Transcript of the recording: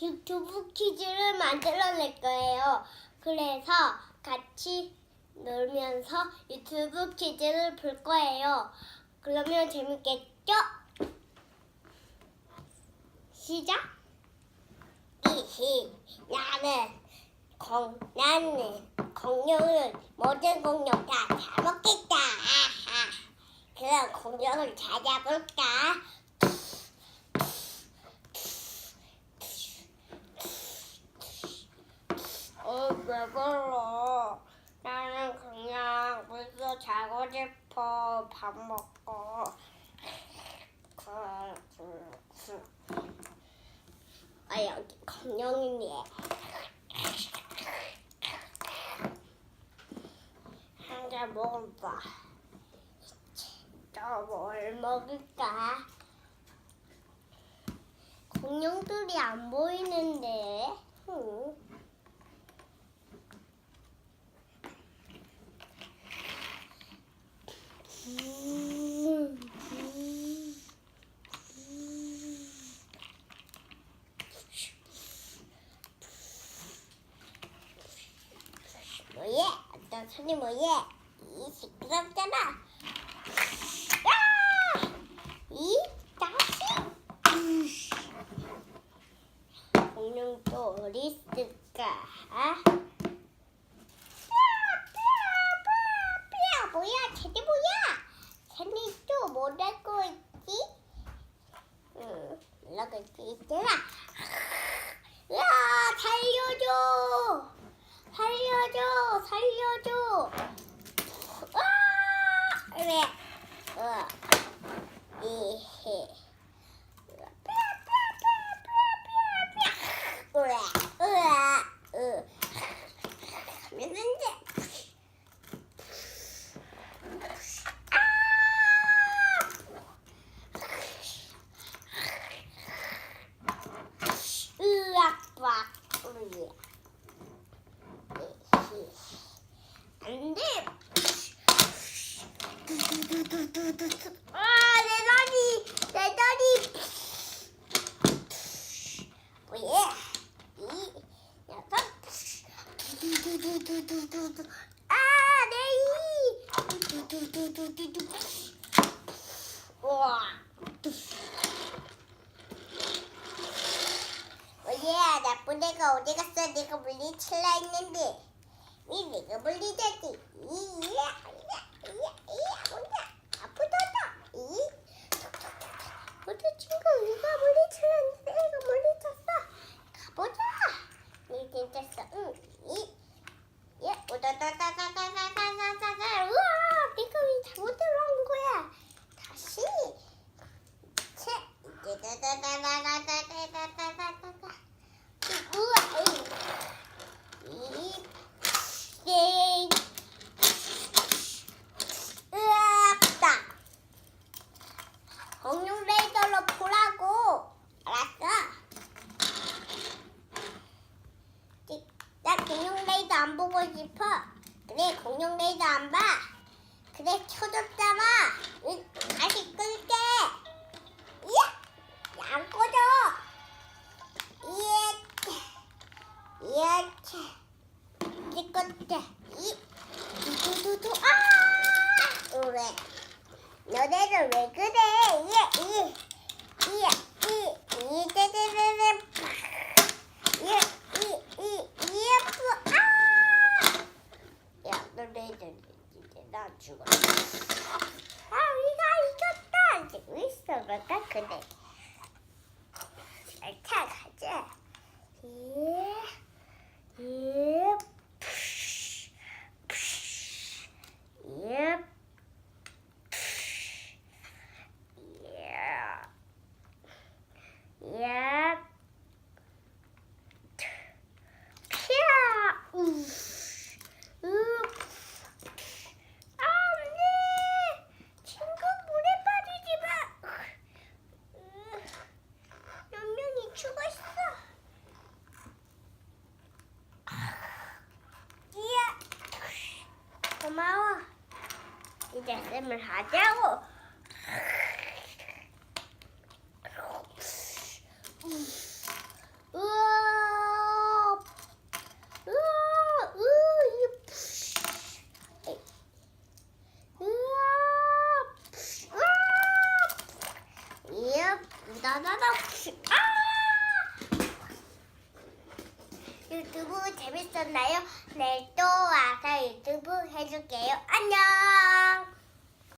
유튜브 퀴즈를 만들어낼 거예요. 그래서 같이 놀면서 유튜브 퀴즈를 볼 거예요. 그러면 재밌겠죠? 시작! 이히 나는 공 나는 공룡을 모든 공룡 다 잡았겠다. 그럼 공룡을 찾아볼까? 어, 왜 그러? 나는 그냥 물서 자고 싶어. 밥 먹고. 아, 여기 공룡이네. 한 개 먹어봐. 또뭘 먹을까? 공룡들이 안 보이는데. 응. 음, 음, 음. 뭐예? 어떤 손이 뭐예? 이 시끄럽잖아. 야! 이 다시. 공룡 또 어디 있을까? 삐야, 뭐야? 쟤네 뭐야? 쟤네 또 뭐라고 있지? 응, 연락을 있잖아. 야, 살려줘! 살려줘! 살려줘! 아! 그래. 어. 이헤. 으아, 으아, 으. 하면 안 돼. 으악, 빡, 으. 안 돼. 아, 내 다리, 내 다리. 뭐야? 이. 두두두두두두두. 아, 내 이. 우와. 뭐야, 나쁜 애가 어디 갔어? 내가 물리칠라 했는데. 이 내가 물리자지. 이야, 이야, 뭐야? 아프다다. 이. 모두 친구, 이가 물리칠랐는데 내가 물리쳤어. 가보자. 이 괜찮어. 응. 이. 예, 오다다다다다다다다다. 우와, 내가 왜 잘못 들어온 거야? 다시. 채. 다다다다다다다다다다다. 우와, 이. 이. 땡. 으악다. 공룡 레이더로 보라고. 알았어? 찌- 나 공룡 레이더 안 보고 싶어. 그래, 공룡 레이더 안 봐. 그래, 켜줬잖아. 응, 다시 끌게. 이야, 안 꺼져. 이야, 이야, 찍었대. 이, 두두두두, 아! 그래. 너네들 왜 그래? 이야, 이, 이야, 이, 이, 데데데데, 이야, 이, 이, 이야, 这个还有一个一个大这个什么蛋壳嘞 이제 쌤을 하자고. 우와. 우다다다 아! 유튜브 재밌었나요? 내일 또 와서 유튜브 해줄게요. 안녕.